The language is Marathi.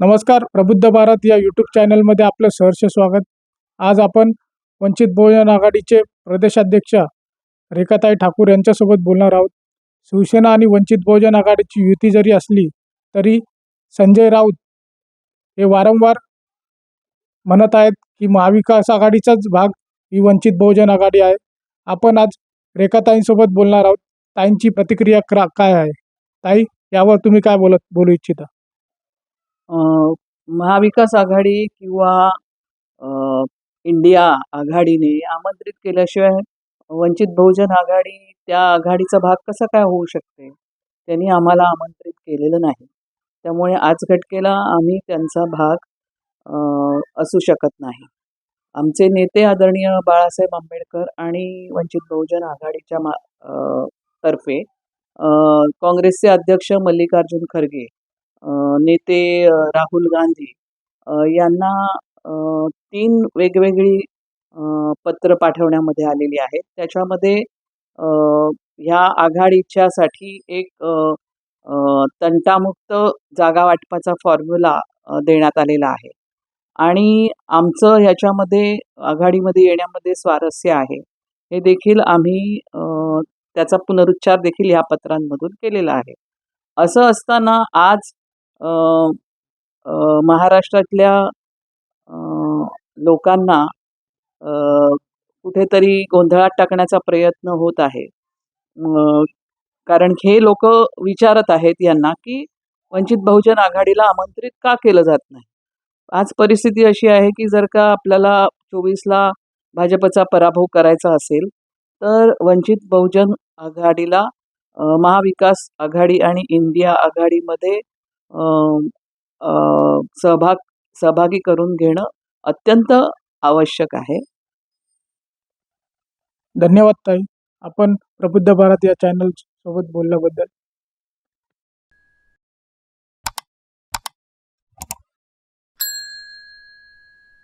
नमस्कार प्रबुद्ध भारत या यूट्यूब चॅनलमध्ये आपलं सहर्ष स्वागत. आज आपण वंचित बहुजन आघाडीचे प्रदेशाध्यक्ष रेखाताई ठाकूर यांच्यासोबत बोलणार आहोत. शिवसेना आणि वंचित बहुजन आघाडीची युती जरी असली तरी संजय राऊत हे वारंवार म्हणत आहेत की महाविकास आघाडीचाच भाग ही वंचित बहुजन आघाडी आहे. आपण आज रेखाताईंसोबत बोलणार आहोत. ताईंची प्रतिक्रिया क्रा काय आहे? ताई यावर तुम्ही काय बोलत बोलू इच्छिता? महाविकास आघाडी किंवा इंडिया आघाडीने आमंत्रित केल्याशिवाय वंचित बहुजन आघाडी त्या आघाडीचा भाग कसा काय होऊ शकते? त्यांनी आम्हाला आमंत्रित केलेलं नाही. त्यामुळे आज घटकेला आम्ही त्यांचा भाग असू शकत नाही. आमचे नेते आदरणीय बाळासाहेब आंबेडकर आणि वंचित बहुजन आघाडीच्या मा तर्फे काँग्रेसचे अध्यक्ष मल्लिकार्जुन खरगे नेते राहुल गांधी यांना तीन वेगवेगळी पत्र पाठवण्यामध्ये आलेली आहेत. त्याच्यामध्ये ह्या आघाडीच्यासाठी एक तंटामुक्त जागा वाटपाचा फॉर्म्युला देण्यात आलेला आहे. आणि आमचं ह्याच्यामध्ये आघाडीमध्ये येण्यामध्ये स्वारस्य आहे. हे देखील आम्ही त्याचा पुनरुच्चार देखील ह्या पत्रांमधून केलेला आहे. असं असताना आज महाराष्ट्रातल्या लोकांना कुठेतरी गोंधळात टाकण्याचा प्रयत्न होत आहे. कारण हे लोक विचारत आहेत यांना की वंचित बहुजन आघाडीला आमंत्रित का केलं जात नाही? आज परिस्थिती अशी आहे की जर का आपल्याला चोवीसला भाजपचा पराभव करायचा असेल तर वंचित बहुजन आघाडीला महाविकास आघाडी आणि इंडिया आघाडीमध्ये अ, सहभाग सहभागी करून घेणं अत्यंत आवश्यक आहे. धन्यवाद ताई. आपण प्रबुद्ध भारत या चॅनल सोबत बोलल्याबद्दल.